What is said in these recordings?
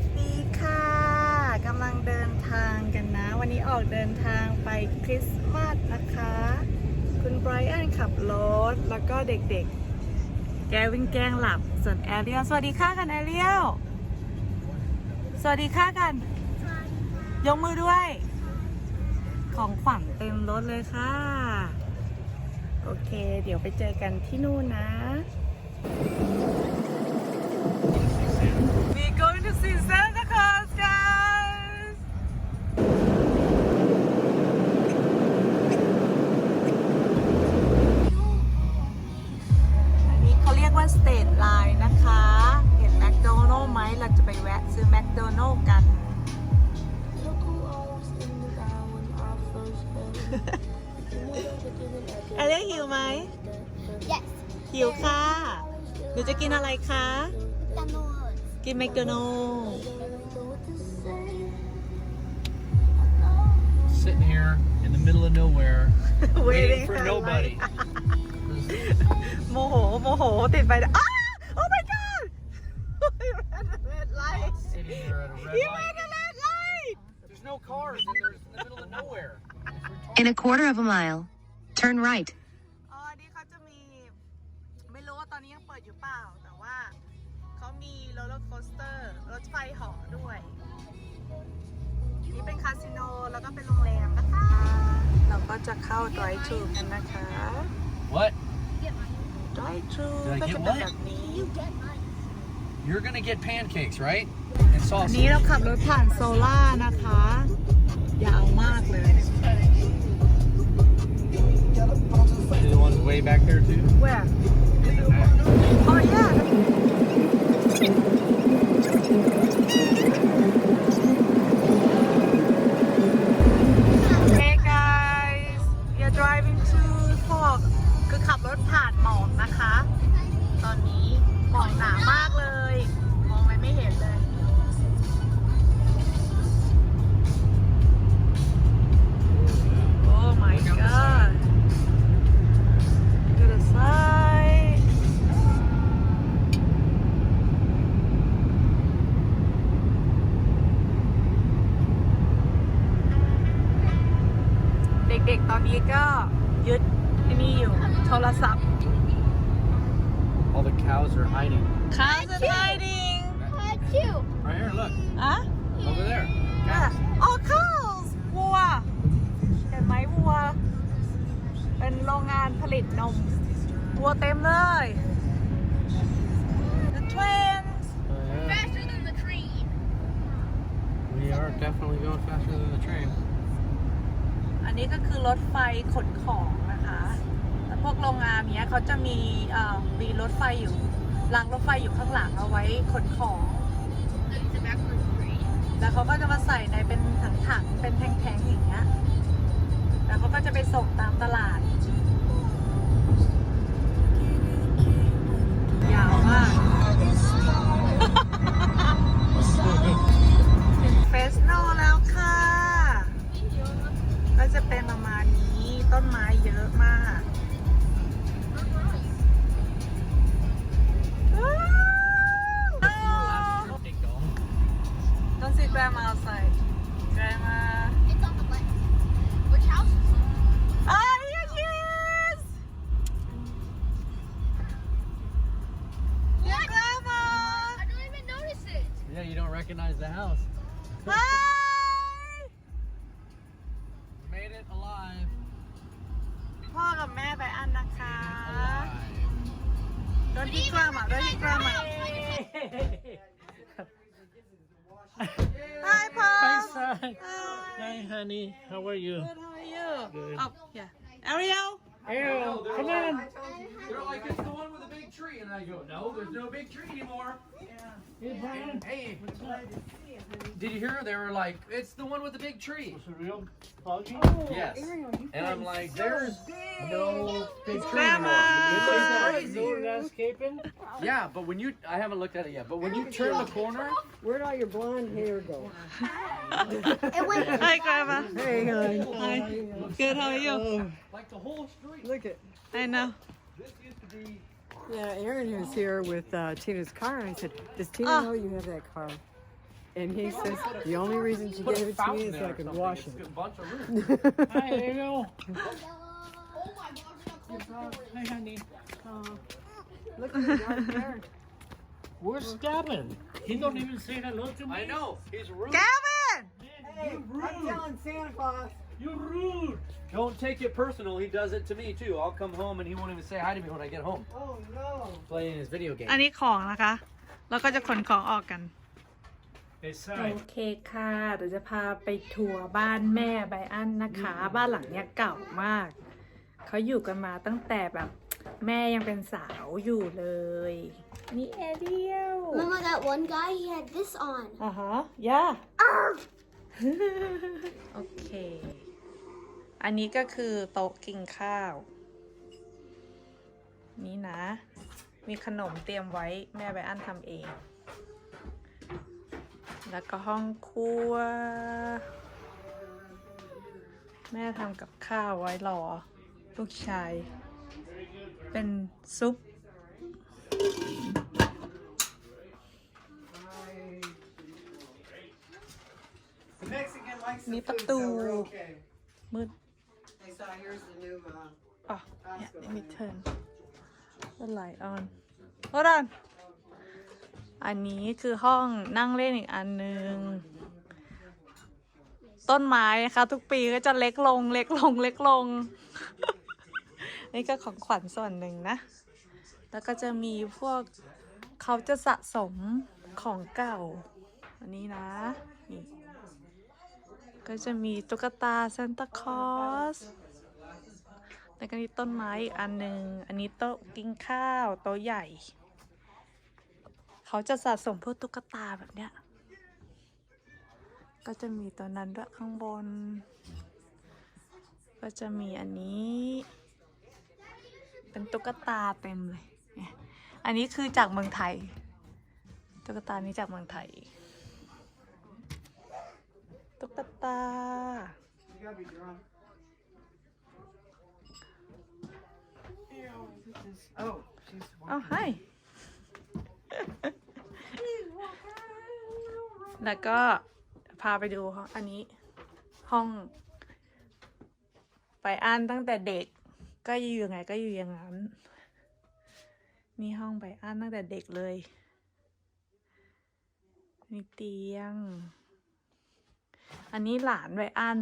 วัสดีค่ะกำลังเดินทางกันนะ วันนี้ออกเดินทางไปคริสต์มาสนะคะ คุณไบรอันขับรถ แล้วก็เด็กๆ แกวินแกล้งหลับ ส่วนแอเรียลสวัสดีค่ะกันแอเรียลสวัสดีค่ะกัน ยกมือด้วย ของขวัญเต็มรถเลยค่ะ โอเค เดี๋ยวไปเจอกันที่นู่นนะ We're going to see Santa Claus, guys! อันนี้เขาเรียกว่า State Line นะคะ เห็นแมคโดนัลล์ไหม เราจะไปแวะซื้อแมคโดนัลล์กัน Look who I was in the guy when I first met. เอเลียหิวไหม yes. หิวค่ะ หนูจะกินอะไรคะ McDonald's. กินแมคโดนัลล์ Don't know what to say. sitting here in the middle of nowhere, Waiting waiting for for nobody. โมโห โมโห ติดไฟแดงอ้า Oh my god He ran a red light sitting here at a red He light. ran a red light There's no cars, and there's in the middle of nowhere. In a quarter of a mile, turn right. ถไฟเหาะด้วย นี่เป็นคาสิโนแล้วก็เป็นโรงแรมนะคะ เราก็จะเข้า drive thru กันนะคะ What? drive thru Did I ก็ get จะเป็น what? แบบนี้ You're gonna get pancakes, right? And อันนี้ sausage. เราขับรถผ่านโซล่านะคะ ยาวมากเลย The ones way back there too. Where? Oh yeah. Hey guys, you're driving to fog คือขับรถผ่านหมอกนะคะ ตอนนี้หมอกหนามากเลย มองอะไรไม่เห็นเลย Oh my god. ด็กๆ ตอนนี้ก็ยึดไอ้นี่อยู่ โทรศัพท์ All the cows are hiding. Cows are hiding That's you. Right here, look. อ่ะ Over there. อ่ะ อ๋อ cows วัว เห็นไหมวัว เป็นโรงงานผลิตนม วัวเต็มเลย The twins Oh, yeah. Faster than the train. We are definitely going faster than the train. นี้ก็คือรถไฟขนของนะคะแล้วพวกโรงงานเนี้ยเขาจะมีเอ่อมีรถไฟอยู่รางรถไฟอยู่ข้างหลังเอาไว้ขนของ แล้วเขาก็จะมาใส่ในเป็นถังๆเป็นแทงๆอย่างเงี้ย แล้วเขาก็จะไปส่งตามตลาด Hi. Hi, honey. How are you? Good, how are you? Good. Oh, yeah. Ariel? Ariel, come on. They're like, it's the one with the big tree. And I go, no, there's no big tree anymore. Yeah. Hey, Brian. Hey, did you hear? They were like, it's the one with the big tree. It's a real foggy. Yes. And I'm like, there's no big tree Grandma. anymore. This is No landscaping. Yeah, but when you, I haven't looked at it yet, but when you turn the corner, Where'd all your blonde hair go? It went. Hi, grandma. Hey, hon. Hi. Good, how are you? like the whole street. Look at. I know. This used to be Yeah, Aaron was here with uh, Tina's car, and I said, "Does Tina Ah. know you have that car?" And he says the only reason she Put a gave it to me fountain is so there I or could something. wash It's it. a bunch of room. Hi, there you go. Hi, honey. Look at the dark hair. Where's Gavin? He don't even say hello to me. I know. He's rude. Gavin Hey, I'm telling Santa Claus. You're rude. Don't take it personal. He does it to me too. I'll come home and he won't even say hi to me when I get home. Oh no. Playing his video game. อันนี้ของนะคะ แล้วก็จะขนของออกกัน Hey, โอ sorry. เคค่ะเดี๋ยวจะพาไปทัวร์บ้านแม่ไบอันนะคะ บ้านหลังเนี้ยเก่ามาก เขาอยู่กันมาตั้งแต่แบบแม่ยังเป็นสาวอยู่เลย นี่เอเดียล Mama, that one guy, he had this on. อ่าฮะย่าโอเค อันนี้ก็คือโต๊ะกินข้าว นี่นะ มีขนมเตรียมไว้แม่ไบอันทำเอง แล้วก็ห้องครัว แม่ทำกับข้าวไว้รอ ลูกชาย เป็นซุป มีประตู มืดอ๋อ yeah let me turn the light on hold on อันนี้คือห้องนั่งเล่นอีกอันหนึ่งต้นไม้นะคะ ทุกปีก็จะเล็กลง เล็กลง เล็กลง นี่ก็ของขวัญส่วนหนึ่งนะ แล้วก็จะมีพวกเขาจะสะสมของเก่า อันนี้นะนี่ก็จะมีตุ๊กตาซานตาคลอสแล้วก็นี่ต้นไม้อีกอันหนึ่ง อันนี้โต๊ะกินข้าวโต๊ะใหญ่ เขาจะสะสมพวกตุ๊กตาแบบเนี้ย ก็จะมีตัวนั้นด้วยข้างบน ก็จะมีอันนี้ เป็นตุ๊กตาเต็มเลยเนี่ยอันนี้คือจากเมืองไทย ตุ๊กตานี้จากเมืองไทย ตุ๊กตา You gotta be drunk. Oh, she's อ้าวให้ แล้วก็พาไปดูห้องอันนี้ห้อง ไปอ่านตั้งแต่เด็ก ก็อยู่ยังไงก็อยู่อย่างนั้น นี่ห้องไปอ่านตั้งแต่เด็กเลย มีเตียง อันนี้หลานไปอ่าน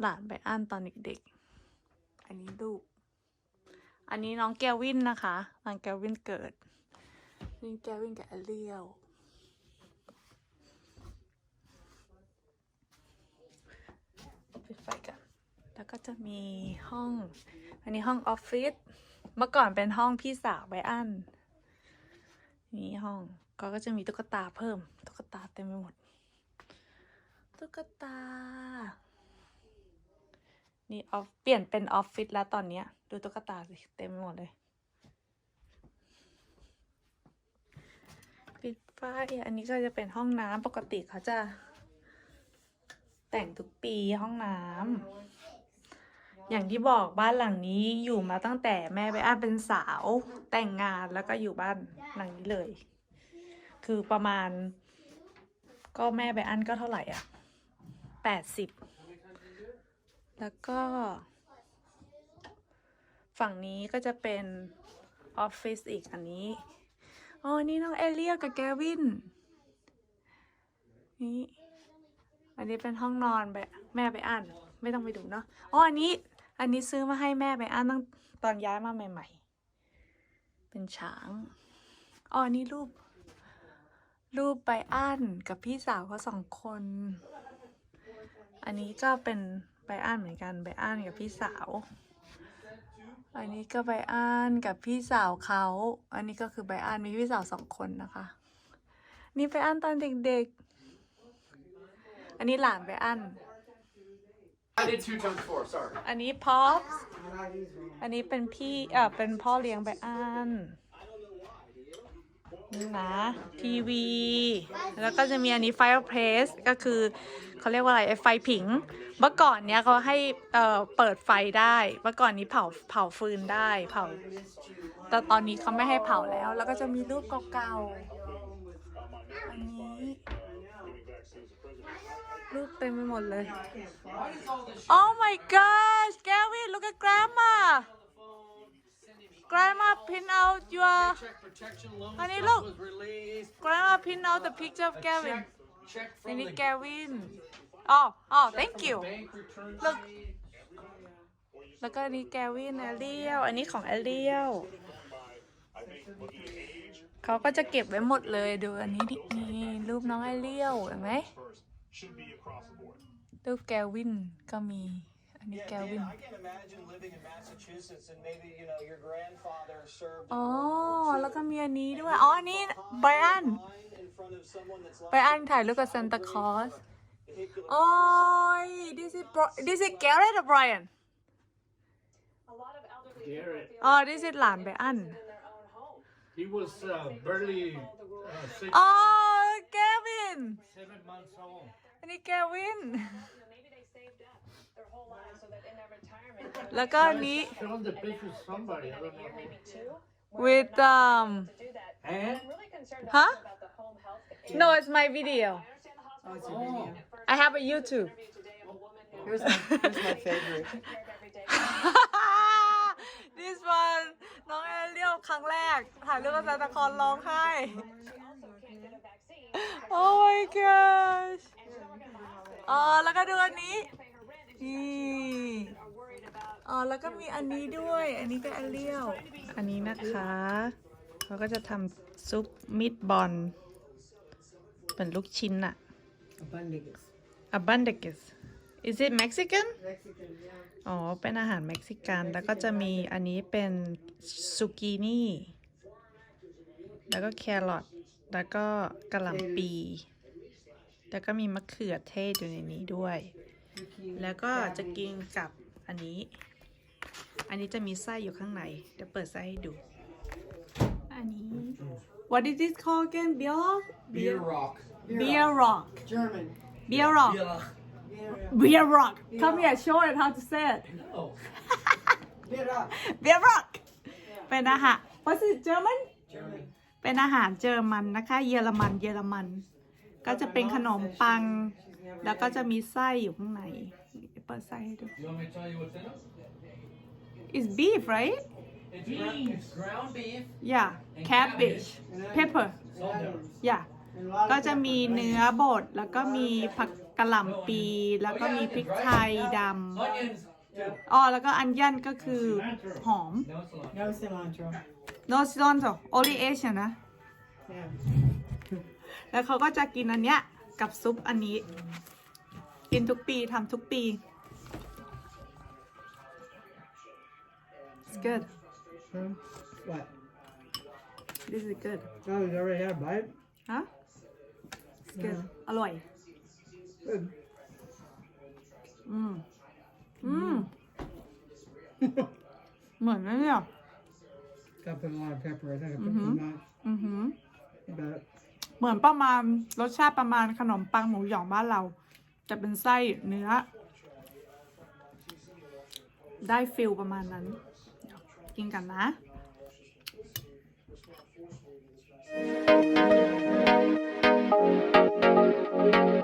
หลานไปอ่านตอนเด็กๆ อันนี้ลูก อันนี้น้องแกวินนะคะน้องแกวินเกิดนี่แกวินกับแอลเลียวปิดไฟกันแล้วก็จะมีห้อง อันนี้ห้องออฟฟิศ เมื่อก่อนเป็นห้องพี่สาวไบอัน นี่ห้องก็ก็จะมีตุ๊กตาเพิ่ม ตุ๊กตาเต็มไปหมด ตุ๊กตา นี่ออฟเปลี่ยนเป็นออฟฟิศแล้วตอนเนี้ย ดูตุ๊กตาสิเต็มไปหมดเลย ปิดไฟอันนี้ก็จะเป็นห้องน้ำปกติเขาจะ แต่งทุกปีห้องน้ำอย่างที่บอกบ้านหลังนี้อยู่มาตั้งแต่แม่ไปอ้าเป็นสาวแต่งงานแล้วก็อยู่บ้านหลังนี้เลย คือประมาณ ก็แม่ไปอันก็เท่าไหร่อะแปดสิบ แล้วก็ ฝั่งนี้ก็จะเป็นออฟฟิศอีกอันนี้ อ๋อ นี่น้องเอเลียกับแกวิน นี่ อันนี้เป็นห้องนอนแบบแม่ไปอ่าน ไม่ต้องไปดูเนาะ อ๋อ อันนี้ อันนี้ซื้อมาให้แม่ไปอ่านตั้งตอนย้ายมาใหม่ ๆ เป็นช้าง อ๋อนนี้รูป รูปไปอ่านกับพี่สาวเขาสองคน อันนี้ก็เป็น ไปอ่านเหมือนกันไปอ่านกับพี่สาว อันนี้ก็ไปอ่านกับพี่สาวเขา อันนี้ก็คือไปอ่านมีพี่สาวสองคนนะคะ นี่ไปอ่านตอนเด็กๆ อันนี้หลานไปอ่าน I did two times four. Sorry. อันนี้พอปอันนี้เป็นพี่เอ่อเป็นพ่อเลี้ยงไปอ่าน นี่นะ ทีวี แล้วก็จะมีอันนี้ fireplace ก็คือเขาเรียกว่าอะไรไฟผิง เมื่อก่อนเนี้ยเขาให้เอ่อเปิดไฟได้ เมื่อก่อนนี้เผาเผาฟืนได้เผา แต่ตอนนี้เขาไม่ให้เผาแล้ว แล้วก็จะมีรูปเก่าๆ อันนี้รูปเต็มไปหมดเลย Oh my gosh Gavin look at grandma grandma pin out your check protection loan Honey, stuff look. was released? grandma pin out the picture of A Gavin check, check อัน from นี้ the, แกวินอ๋ออ๋อ check thank from the you bank return Look. sheet. แล้วก็อันนี้แกวินแอลเลียว อันนี้ของแอลเลียว เขาก็จะเก็บไว้หมดเลยดูอันนี้ดินี่รูปน้องแอลเลียวเห็นไหมรูปแกวินก็มี อันนี้แกวิน I can imagine living in Massachusetts and maybe, you know, your grandfather served อ๋อ แล้วก็มีอันนี้ด้วย อ๋อ อันนี้ไบรอัน line in front of someone that's ไบรอันถ่ายรูปกับซานตาคลอสโอ้ย this is Bri- this is Garrett or Brian Garrett. อ๋อ this is หลานไบรอัน He was uh, barely uh, six, อ๋อ แกวิน seven months old. อันนี้ แล้วก็อันนี้ Showing the picture to somebody. I don't know. maybe two, with um to do that. And I'm really concerned Huh? also about the home health care. no it's my video I understand the hospital Oh, it's a video. I have a YouTube interview today of a woman who Here's my, here's my favorite. took care of every day. this one น้องแอลเลียวครั้งแรก ถ่ายรูปกับซานตาคลอสร้องไห้ She also can't get a vaccine. oh my gosh And she's not working at the hospital. อ๋อแล้วก็ดูอันนี้ นี่ are worried about อ๋อแล้วก็มีอันนี้ด้วย อันนี้ก็แอลเลียว อันนี้นะคะเขาก็จะทำซุปมิตบอลเป็นลูกชิ้นอะ Abundance. abundance is it Mexican Mexican, yeah. อ๋อ เป็นอาหารเม็กซิกัน แล้วก็จะมีอันนี้เป็นซูกินี่ แล้วก็แครอท แล้วก็กระหล่ำปี แล้วก็มีมะเขือเทศอยู่ในนี้ด้วย แล้วก็จะกินกับอันนี้ อันนี้จะมีไส้อยู่ข้างใน เดี๋ยวเปิดไส้ให้ดู อันนี้ What is this called again beer Beer rock. beer rock German. beer rock Yeah. Yeah. beer rock come here show it how to say it No. Get up. beer rock เป็นอาหาร What's it German German. เป็นอาหารเยอรมันนะคะ เยอรมัน เยอรมัน ก็จะเป็นขนมปัง แล้วก็จะมีไส้อยู่ข้างในเปิดไส้ให้ดู You want me to tell you what's in it? It's beef right It's, ground, it's ground beef. yeah cabbage pepper Salt and pepper. yeah And a lot ก็ of จะมีเนื้อบดแล้วก็มีผักกะหล่ำปี แล้วก็มีพริกไทยด Onions. too. ำอ๋อแล้วก็อันยันก็คือหอม No cilantro. no cilantro. no cilantro only Asian นะ Yeah. แล้วเขาก็จะกินอันเนี้ย กับซุปอันนี้ กินทุกปีทำทุกปี It's good Hmm? What? this is good Oh, you already had a bite? ฮะ It's good อร่อย Good. อืม อืม เหมือนนะเนี่ย Got to put a lot of pepper. I think I put Mhm. too much. อือหือ But เหมือนประมาณรสชาติประมาณขนมปังหมูหยองบ้านเรา จะเป็นไส้เนื้อ ได้ฟิลประมาณนั้น กินกันนะ Thank